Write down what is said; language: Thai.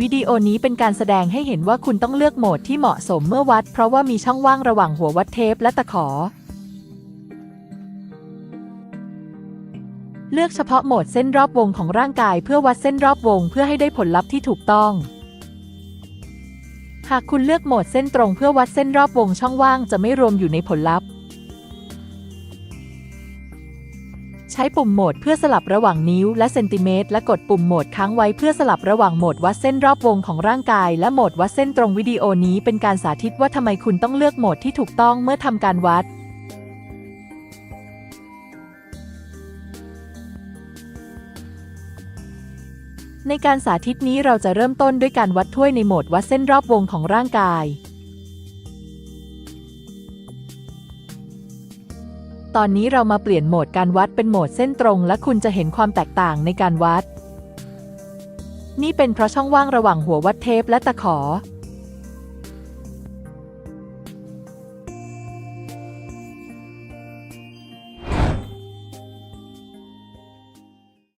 วิดีโอนี้เป็นการแสดงให้เห็นว่าคุณต้องเลือกโหมดที่เหมาะสมเมื่อวัด เพราะว่ามีช่องว่างระหว่างหัววัดเทปและตะขอ เลือกเฉพาะโหมดเส้นรอบวงของร่างกายเพื่อวัดเส้นรอบวงเพื่อให้ได้ผลลัพธ์ที่ถูกต้อง หากคุณเลือกโหมดเส้นตรงเพื่อวัดเส้นรอบวงช่องว่างจะไม่รวมอยู่ในผลลัพธ์ ใช้ปุ่มโหมดเพื่อสลับระหว่างนิ้วและเซนติเมตรและกดปุ่มโหมดค้างไว้เพื่อสลับระหว่างโหมดวัดเส้นรอบวงของร่างกาย และโหมดวัดเส้นตรงวิดีโอนี้เป็นการสาธิตว่าทำไมคุณต้องเลือกโหมดที่ถูกต้องเมื่อทำการวัดในการสาธิตนี้เราจะเริ่มต้นด้วยการวัดถ้วยในโหมดวัดเส้นรอบวงของร่างกาย ตอนนี้เรามาเปลี่ยนโหมดการวัดเป็นโหมดเส้นตรง และคุณจะเห็นความแตกต่างในการวัด นี่เป็นเพราะช่องว่างระหว่างหัววัดเทปและตะขอ